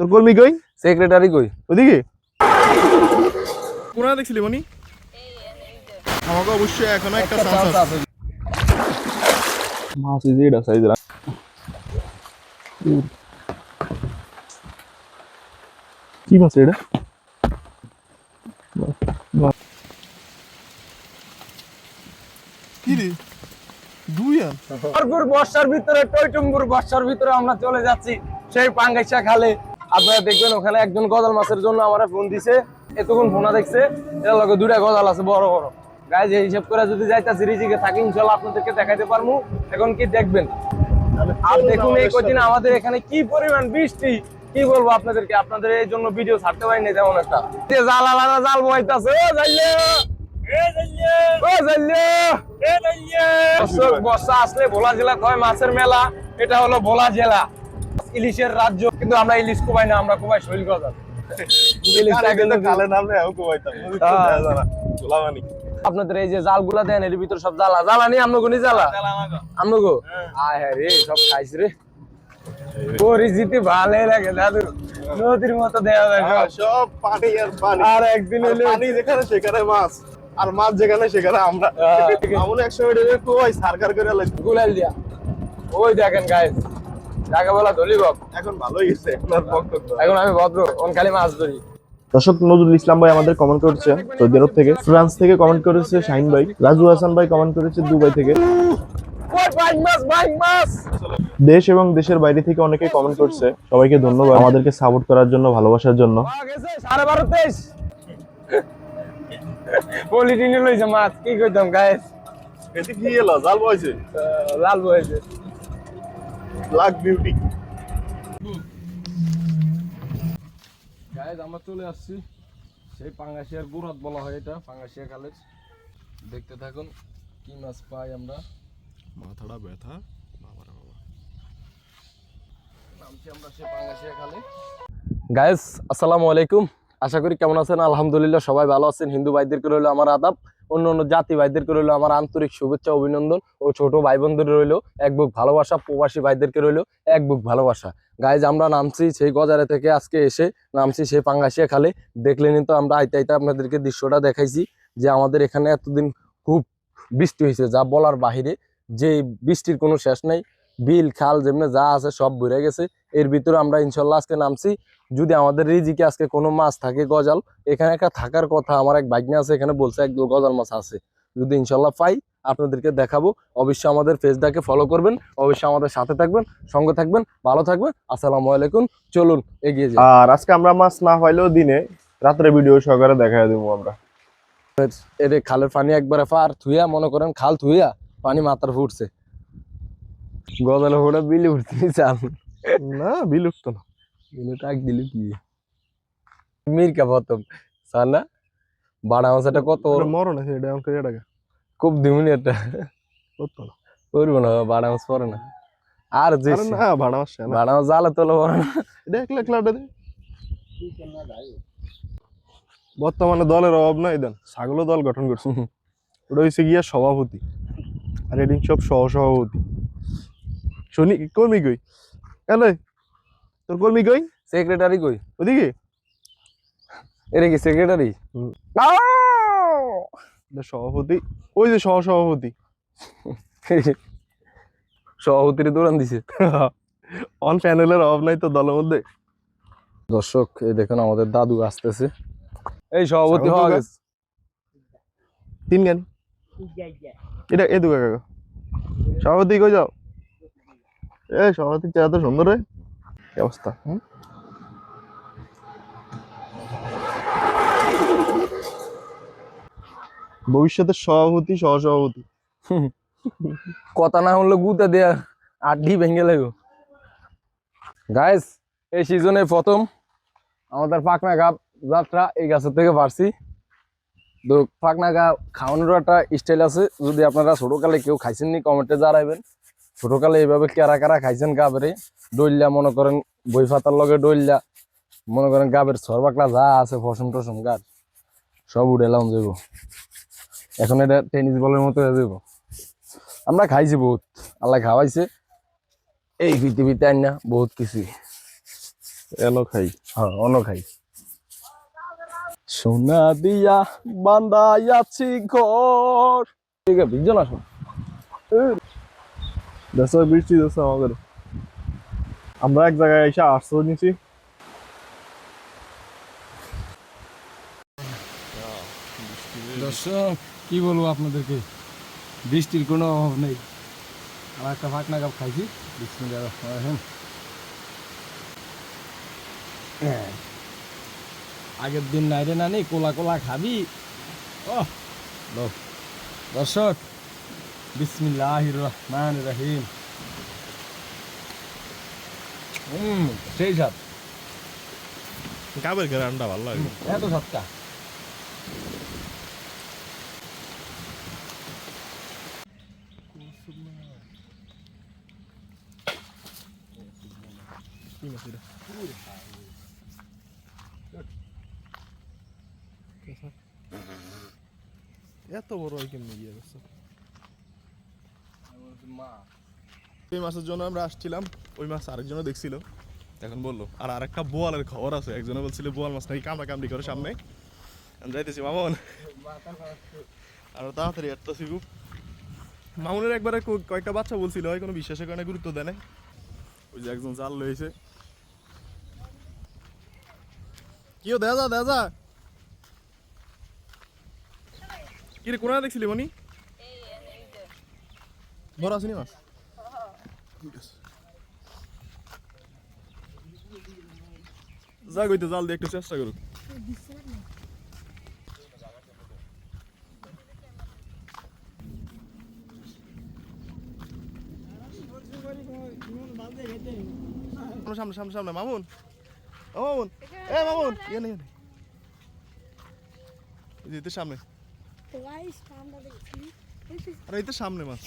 তোর কর্মী কই? সেক্রেটারি কই? ওদিকে? কোনা দেখছিলি মনি? আমাকে অবশ্যই এখনও একটা চান্স আছে। মাছ এটা সাইজের কি মাছ এটা? কি রে? ভরপুর বর্ষার ভিতরে টইটুম্বুর বর্ষার ভিতরে আমরা চলে যাচ্ছি। সেই পাঙ্গাইশা খালে। আপনারা দেখবেন ওখানে একজন গজাল মাছের জন্য আমার ফোন দিছে এতক্ষণ ফোনা দেখছে এর লগে দুটা গজাল আছে বড় বড়। গায়ে যে হিসাব করে যদি যাইতাছি রিজিকে থাকি ইনশাল্লাহ আপনাদেরকে দেখাইতে পারব এখন কি দেখবেন? আর দেখুন এই কদিন আমাদের এখানে কি পরিমাণ বৃষ্টি কি বলব আপনাদেরকে? আপনাদের এই জন্য ভিডিও ছাড়তে পারিনি তেমন একটা। জাল আলাদা জাল বইতাছে ও ও বর্ষা আসলে ভোলা জেলা কয় মাছের মেলা? এটা হলো ভোলা জেলা। ইলিশের রাজ্য কিন্তু আমরা ইলিশ কোবাই না আমরা কোবাই শৈল কমাইতাম হ্যাঁ। আপনাদের এই যে জালগুলা দেন এর ভিতর সব জ্বালা। জ্বালা নেই আমনগো নি জ্বালা? আমনগো আয় হ্যাঁ রে সব খাইছ রে। পরিস্থিতি ভালোই লাগে দাদু। নদীর মতো দেওয়া যায় সব। সব পানি আর পানি। আর একদিন হলে পানি যেখানে সেখানে মাছ। আর মাছ যেখানে সেখানে আমরা। হ্যাঁ। এমন এক সময় ডেকে কই সারকার করে গুলাল দিয়া। ওই দেখেন গাইস যাকে বলা ধলিবক এখন ভালোই গেছে এখন আর বক্তব্য এখন আমি ভদ্র কোন খালি মাছ ধরি। দর্শক নজরুল ইসলাম ভাই আমাদের কমেন্ট করেছে সৌদি আরব থেকে। ফ্রান্স থেকে কমেন্ট করেছে শাহিন ভাই রাজু হাসান ভাই কমেন্ট করেছে দুবাই থেকে। দেশ এবং দেশের বাইরে থেকে অনেকে কমেন্ট করছে। সবাইকে ধন্যবাদ। আমাদেরকে সাপোর্ট করার জন্য ভালোবাসার জন্য। পলিটিনে লইছে মাছ কি কইতাম এতে কি এলো? জাল বইছে? লাল বয়েছে ব্ল্যাক বিউটি গাইস আমরা চলে আসছি। সেই পাঙ্গাশিয়ার গুড়াত বলা হয় এটা পাঙ্গাশিয়া খালের দেখতে থাকুন কি মাছ পাই আমরা। মাথাটা ব্যথা। বাবা রে বাবা। নামছি আমরা সেই পাঙ্গাশিয়া খালে গাইস আসসালামু আলাইকুম। আশা করি কেমন আছেন? আলহামদুলিল্লাহ সবাই ভালো আছেন। হিন্দু ভাইদেরকে রইল আমার আদাব। অন্য অন্য জাতি ভাইদেরকে রইল আমার আন্তরিক শুভেচ্ছা, অভিনন্দন ও ছোট ভাই বোনদের রইল এক বুক ভালোবাসা, প্রবাসী ভাইদেরকে রইল এক বুক ভালোবাসা। গাইজ আমরা নামছি সেই গজারে থেকে আজকে এসে, নামছি সেই পাঙ্গাসিয়া খালে। দেখলেনি তো আমরা আইতে আইতে আপনাদেরকে দৃশ্যটা দেখাইছি যে আমাদের এখানে এতদিন খুব বৃষ্টি হয়েছে যা বলার বাহিরে। যে বৃষ্টির কোনো শেষ নাই বিল খাল যেমনি যা আছে সব ভরে গেছে। এর ভিতরে আমরা ইনশাল্লাহ আজকে নামছি। যদি আমাদের রিজিকে আজকে কোনো মাছ থাকে গজাল এখানে একটা থাকার কথা আমার এক বাইক আছে এখানে বলছে এক গজাল মাছ আছে। যদি ইনশাল্লাহ পাই আপনাদেরকে দেখাবো। অবশ্যই আমাদের পেজটাকে ফলো করবেন অবশ্যই আমাদের সাথে থাকবেন সঙ্গে থাকবেন ভালো থাকবেন। আসসালামু আলাইকুম চলুন এগিয়ে যাই। আর আজকে আমরা মাছ না পাইলেও দিনে রাত্রে ভিডিও সহকারে দেখা দেবো আমরা। এর খালের পানি একবারে পার থুইয়া মনে করেন খাল থুইয়া পানি মাথার ফুটছে গজালে ফোটা বিলি উঠতে চাল না বিলুপ্ত না। বিলি টাক দিলি কি? মিরকা প্রথম সানা বাড়া মাছটা কত বড়? মরণ আছে এটা আমাকে টাকা খুব দিমুনি একটা করতো না? করব না বাড়া মাছ পরে না। আর যে না ভাড়া মাস না। বাড়া মাছ জালে তোলা পরে না। এটা একলা একলা দে। বর্তমানে দলের অভাব নাই দেন। ছাগলও দল গঠন করছে। ওটা হচ্ছে গিয়া সভাপতি। আর এদিন সব সহ সভাপতি শনি কর্মী কই কেন তোর কর্মী কই সেক্রেটারি কই ওদিকে এরে কি সেক্রেটারি। এটা সভাপতি। ওই যে সহ সভাপতি। সভাপতির দৌড়ান দিছে। অন প্যানেলের অভাব নাই তো দলের মধ্যে দর্শক এই দেখুন আমাদের দাদু আসতেছে। এই সভাপতি হওয়া গেছে। তিন গান এটা এ কাকা। সভাপতি কই যাও। এ, সভাপতি চেহারা তো সুন্দর অবস্থা, হুম? ভবিষ্যতের সভাপতি, সহসভাপতি। কথা না হলে গুতে দেয়া, আড্ডি ভেঙে লাগো। গাইস এই সিজনে প্রথম। আমাদের পাকনা গাপ যাত্রা এই গাছের থেকে পারছি তো পাকনা গা খাওয়ানোর একটা স্টাইল আছে। যদি আপনারা ছোটকালে কেউ খাইছেননি কমেন্টে জানাবেন ছোটকালে এইভাবে কারা কারা খাইছেন গাবেরে ডইল্লা মনে করেন বই ফাতার লগে ডইল্লা মনে করেন গাবের সরবাকলা যা আছে ফসম টসম গাছ সব উড়েলাম যাব এখন এটা টেনিস বলের মতো হয়ে যাব আমরা খাইছি বহুত আল্লাহ খাওয়াইছে এই পৃথিবীতে আইন না বহুত কিছু এলো খাই। হ্যাঁ অন্য খাই। সোনা দিয়া বান্দাইয়াছি ঘর। ঠিক আছে বিজন আসুন দেশ বৃষ্টি দেশ আমাদের আমরা এক জায়গায় এসে আটশো নিছি দর্শক, কি বলব আপনাদেরকে বৃষ্টির কোনো অভাব নেই আমার একটা ফাঁকনা কাপ খাইছি রহিম। হ্যাঁ। আগের দিন নাইরে নানি, কোলা কোলা খাবি ও। দর্শক বিসমিল্লাহির রহমান রহিম হুম সেই সাত কাবের ঘরে আন্ডা ভালো লাগে। এত সাতটা এত বড় কেমনি গিয়ে গেছে। ওই মাছের জন্য আমরা আসছিলাম ওই মাছ আরেকজনও দেখছিল। এখন বলল আর আরেকটা বোয়ালের খবর আছে। একজনে বলছিল বোয়াল মাছ নাকি কামড়া কামড়ি করে সামনে। যাইতেছি মামন। আর তাড়াতাড়ি একটা খুব মামুনের একবারে কয়েকটা বাচ্চা বলছিল হয় কোনো বিশ্বাসের কারণে গুরুত্ব দেয় নাই। ওই যে একজন জাল লয়েছে কিও দেখা যা দেখা যা। কিরে কোনা দেখছিলি মনি? বড় আসেনি মাছ ঠিক আছে যা জাল দিয়ে একটু চেষ্টা করুক। সামনে সামনে সামনে মামুন। ও মামুন। এ মামুন। ইয়ে নেই সামনে। আরে এই তো সামনে মাছ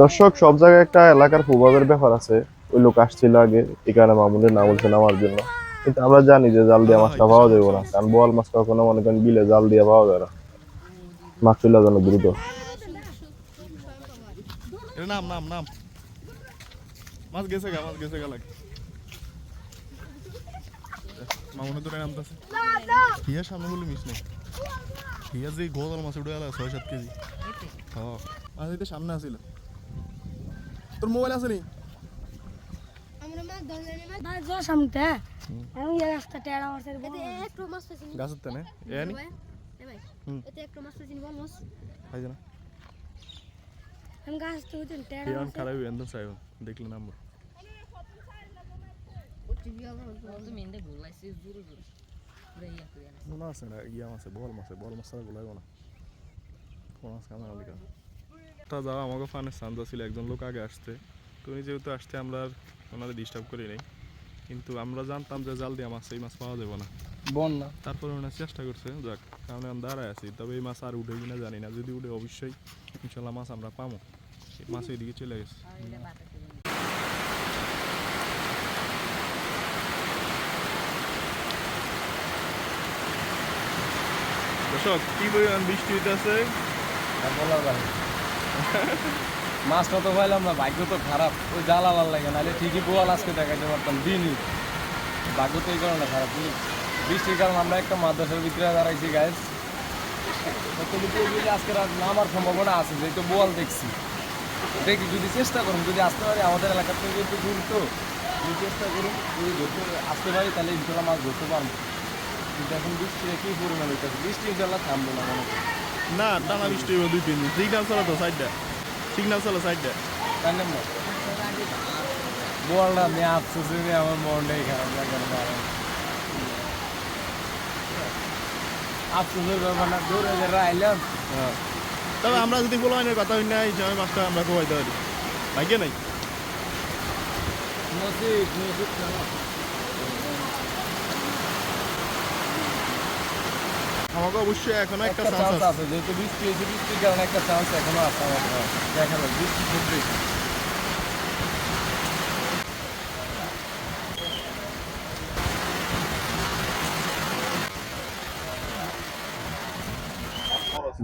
দর্শক সব জায়গায় একটা এলাকার প্রভাবের ব্যাপার আছে। ওই লোক আসছিল আগে এই কারণে মামুনের নাম বলছে নামার জন্য। কিন্তু আমরা জানি যে জাল দিয়ে মাছটা পাওয়া যাবে না। কারণ বোয়াল মাছ কখনো মনে করেন বিলে জাল দিয়ে পাওয়া যায় না। মাছ চলে যেন দ্রুত। নাম নাম নাম। মাছ গেছে গা মাছ গেছে গা লাগে। মামুনের নামতেছে। সামনে বলে মিস নেই। যে গোদাল মাছ উঠে গেল ছয় সাত কেজি। হ্যাঁ। মাছ সামনে আসিল। তোর মোবাইল আছে নি গাছের তেনে দেখলে নাম্বার? মনে আছে না ইয়া মাছে বল মাছে বল মাছ ছাড়া গোলাইব না কোন মাছ তা যাওয়া আমাকে ফানের চান্স ছিল একজন লোক আগে আসতে তো উনি যেহেতু আসতে আমরা আর ওনাদের ডিস্টার্ব করি নাই কিন্তু আমরা জানতাম যে জাল দিয়ে মাছ এই মাছ পাওয়া যাবে না বন্যা তারপরে ওনার চেষ্টা করছে যাক কারণে আমি দাঁড়ায় আছি তবে এই মাছ আর উঠে কিনা জানি না যদি উঠে অবশ্যই ইনশাল্লাহ মাছ আমরা পাবো এই মাছ এইদিকে চলে গেছে দর্শক, কি পরিমাণ বৃষ্টি হইতেছে? মাছটা তো পাইলাম না, ভাগ্য তো খারাপ। ওই জ্বালা ভালো লাগে, নাহলে ঠিকই বোয়াল আজকে দেখাইতে পারতাম, দিনই। ভাগ্য তো এই কারণে খারাপ? বৃষ্টির কারণে আমরা একটা মাদ্রাসার ভিতরে দাঁড়াইছি গাইস আজকে রাত নামার সম্ভাবনা আছে যেহেতু বোয়াল দেখছি, দেখি যদি চেষ্টা করুন, যদি আসতে পারি, আমাদের এলাকার থেকে একটু দূর তো চেষ্টা করুন, যদি ধরতে আসতে পারি তাহলে ইনশাল্লাহ মাছ ধরতে পারব। কিন্তু এখন বৃষ্টি কি পরিমাণ হইতেছে? বৃষ্টি ইনশাল্লাহ থামবে না মনে না টানা বৃষ্টি হইব দুই তিন দিন। সিগনাল চলো তো সাইডটা সিগনাল চলো সাইডটা তাই না আমি আফসোস আমার মনটাই খারাপ লাগে আফসোসের ব্যাপার না দূরে যে আইলাম তবে আমরা যদি বলো আইনের কথা হই না এই সময় মাছটা আমরা কোবাইতে পারি। ভাগ্যে নাই? নসিব নসিব আমাকে অবশ্যই এখনও একটা একটা চান্স চান্স আছে। আছে যেহেতু বৃষ্টি হয়েছে বৃষ্টির কারণে একটা চান্স এখনও আছে আমার দেখা যাবে বৃষ্টি খুব বেশি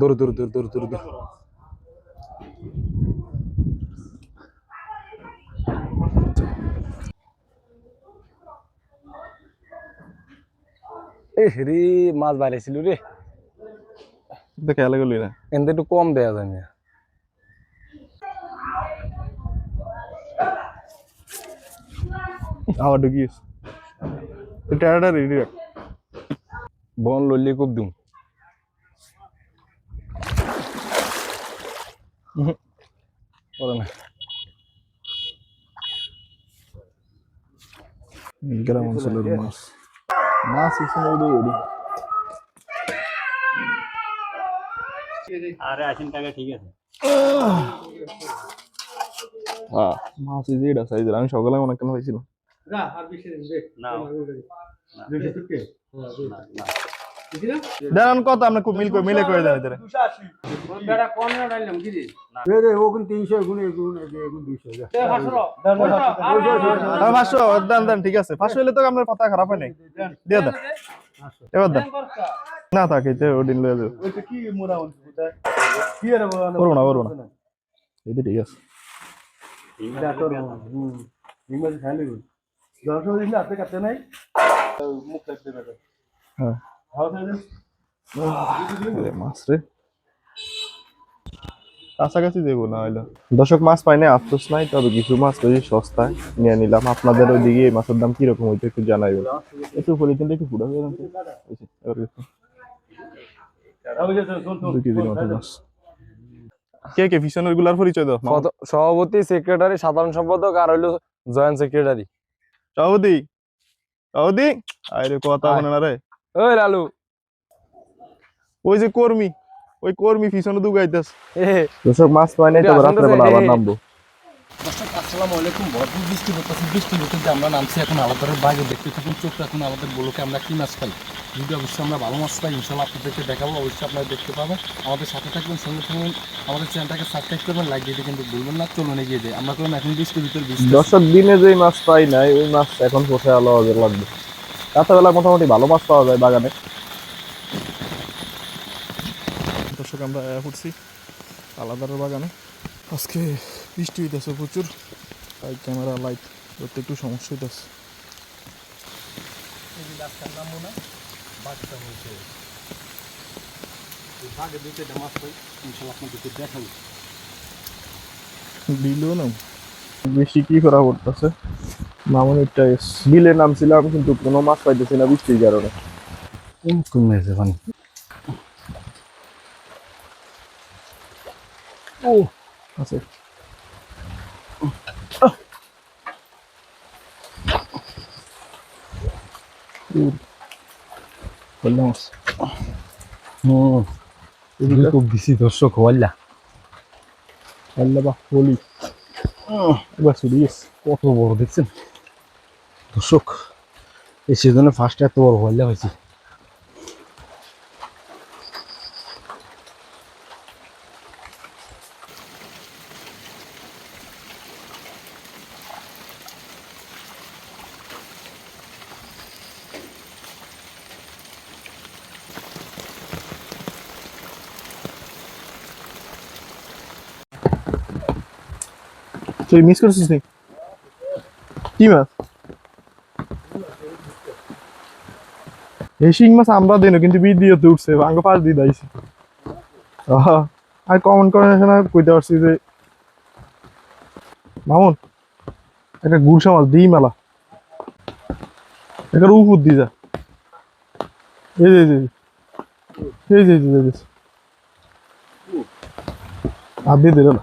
দূর দূর দূর দূর দূর দূর। এ রে মাছ বাইরেছিল রে তো খেয়ালে না এনতে একটু কম দেয়া যায় না আবার ঢুকিস টেরাটা রেডি রাখ বন লইলে খুব দিম। গ্রাম অঞ্চলের মাছ? মাছ এখানে রেডি আরে আশিন টাকা ঠিক আছে হ্যাঁ মাছ এই যে এটা সাইজের আমি সকালে অনেক কেন পাইছিলাম নাও দেন কত? আপনি খুব মিল করে মিলে করে দেন এদের। পাঁচশো দেন দেন ঠিক আছে। পাঁচশো হলে তো আপনার কথা খারাপ হয় নাই। দিয়ে দেন এবার দেন না থাকে তো ওদিন লয়ে যাবে। করব না করব না। ঠিক আছে। হ্যাঁ। মাছ রে। কাছাকাছি দেবো না হইল। দর্শক মাছ পাই না আফসোস নাই তবে কিছু মাছ সস্তায় নিয়ে নিলাম। আপনাদের ওইদিকে এই মাছের দাম কীরকম হইতো একটু জানাইবেন। একটু পলিথিনটা একটু পুরো হয়ে গেছে। মাছ। কে কে ফিশনেরগুলার পরিচয় দাও। সভাপতি সেক্রেটারি সাধারণ সম্পাদক আর হইল জয়েন্ট সেক্রেটারি সভাপতি সভাপতি? আরে কথা। বলে না রে। ওই লালু। ওই যে কর্মী ওই কর্মী পিছনে দুগাইতেছে। এ দর্শক মাছ পাই নাই তবে রাত্রে বেলা আবার নামবো। দর্শক আসসালামু আলাইকুম। ভরপুর বৃষ্টি হতেছে আমরা নামছি এখন বাইরে। দেখতে থাকুন চোখ রাখুন আমাদের বলোকে আমরা কি মাছ পাই যদি অবশ্যই আমরা ভালো মাছ পাই ইনশাল্লাহ আপনাদেরকে দেখাবো অবশ্যই আপনারা দেখতে পাবেন। আমাদের সাথে থাকবেন সঙ্গে থাকবেন আমাদের চ্যানেলটাকে সাবস্ক্রাইব করবেন লাইক দিতে কিন্তু ভুলবেন না চলুন এগিয়ে যাই। আমরা করুন এখন বৃষ্টির ভিতরে বৃষ্টি দর্শক দিনে যে মাছ পাই নাই ওই মাছ এখন পোষে আলো লাগবে রাতের বেলা মোটামুটি ভালো মাছ পাওয়া যায় বাগানে। দর্শক আমরা উঠছি আলাদার বাগানে। আজকে বৃষ্টি হইতেছে প্রচুর তাই ক্যামেরা লাইট ধরতে একটু সমস্যা হইতেছে। বিলও না বেশি কি করা পড়তেছে মামনিরটা বিলে নামছিলাম কিন্তু কোনো মাছ পাইতেছি না বৃষ্টির কারণে কমে গেছে পানি আছে। খুব বেশি দর্শক হল্লা আল্লাহ বা বলি। এবার গেছে। কত বড় দেখছেন? দর্শক এই সিজনে ফার্স্ট এত বড় হল্লা হয়েছে। তুই মিস করছিস নি কি মাছ? এই শিং মাছ আমরা দিন কিন্তু বি দিয়ে তো উঠছে আঙ্গ পাশ দিয়ে দাইছি আর কমন করে না কইতে পারছি যে মামুন একটা গুলশা মাছ দিই মেলা। একটা উপর দি যে। এই যে এই যে এই যে, এই যে আর দিয়ে দিল না।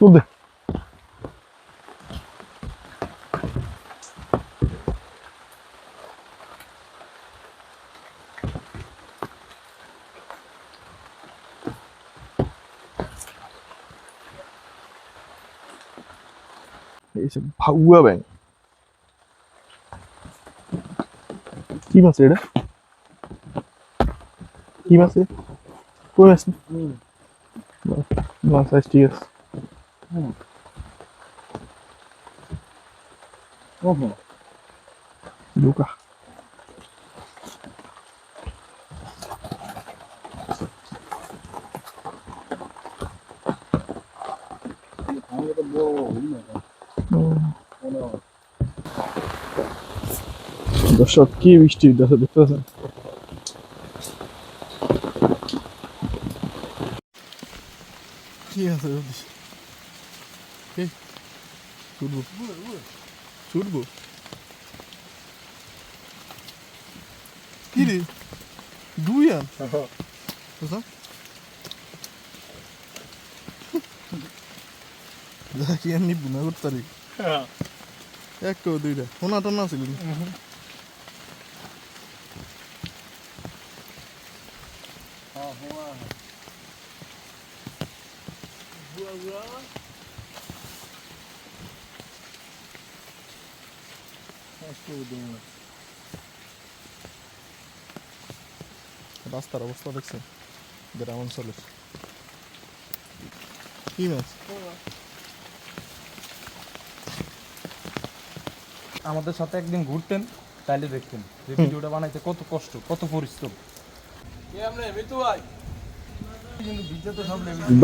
তুল দে এইসব ভাগুয়া ব্যাং কি মাছ এটা কি মাছ এ? কই মাছ মাছ আজ ঠিক আছে Luca. দর্শক কি বৃষ্টি দেখো দেখতেছেন কি আছে ওদিকে? এই, ছুটবো ছুটবো কি রে দুই আন বুঝলাম যা কি আর নিবো না করতে পারি এক কেউ দুইটা সোনা টোনা ছিল রাস্তার অবস্থা দেখছেন? গ্রাম অঞ্চলের। কি মাছ আমাদের সাথে একদিন ঘুরতেন তাইলে দেখতেন। যে ভিডিওটা বানাইতে কত কষ্ট কত পরিশ্রম।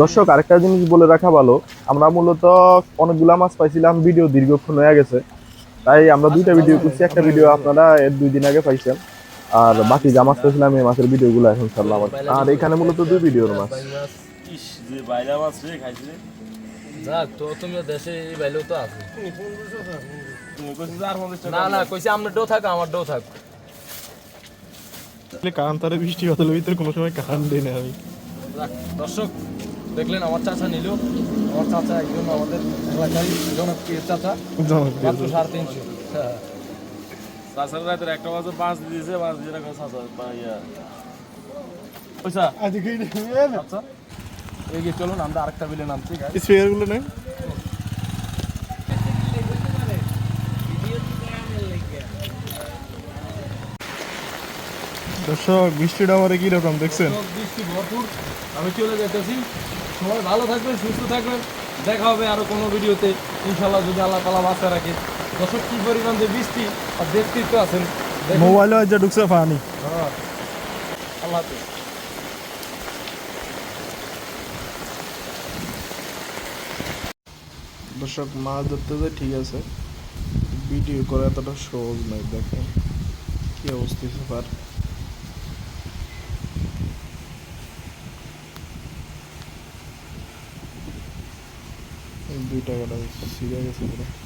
দর্শক আরেকটা জিনিস বলে রাখা ভালো। আমরা মূলত অনেকগুলা মাছ পাইছিলাম ভিডিও দীর্ঘক্ষণ হয়ে গেছে। তাই আমরা দুইটা ভিডিও করছি। একটা ভিডিও আপনারা এর দুই দিন আগে পাইছেন। আর বাকি যা মাছ পাইছিলাম এই মাছের ভিডিওগুলো এখন ছাড়লাম আর- এখানে মূলত দুই ভিডিওর মাছ। ইস যে বাইরা মাছ রে খাইছি রে। যাক তো তুমি দেশে এই বাইলেও তো আছে। তুমি কইছিস আর পঞ্চাশ টাকা না না কইছি আপনার ডো থাক আমার ডো থাক। কান্তারে বৃষ্টি বাদলের ভিতরে কোনো সময় কান দিই না আমি। দর্শক দেখলেন আমার চাচা নিল। আমার চাচা একজন আমাদের এলাকায় জনপ্রিয় চাচা। মাত্র সাড়ে তিনশো। হ্যাঁ। রাতের একটা বাজে পাঁচ দিয়েছে পাঁচ দিয়ে রাখো বা ইয়া। পয়সা? আচ্ছা এগিয়ে চলুন আমরা আরেকটা বিলে নামছি guys। স্পেয়ারগুলো নেই দর্শক বৃষ্টিটা আমার কি রকম দেখছেন? বৃষ্টি ভরপুর। আমি চলে যেতেছি। সবাই ভালো থাকবেন সুস্থ থাকবেন। দেখা হবে আরও কোনো ভিডিওতে। ইনশাল্লাহ যদি আল্লাহ তালা বাঁচা রাখে। দর্শক কি পরিমাণ যে বৃষ্টি আর দেখতেই তো আছেন দেখুন। মোবাইলে যা ঢুকছে পানি হ্যাঁ। আল্লাহ হাফেজ। দর্শক মাছ ধরতে যায় ঠিক আছে। ভিডিও করা এতটা সহজ নয় দেখেন। কি অবস্থা সুপার দুই টাকাটা সিরিয়া পুরো।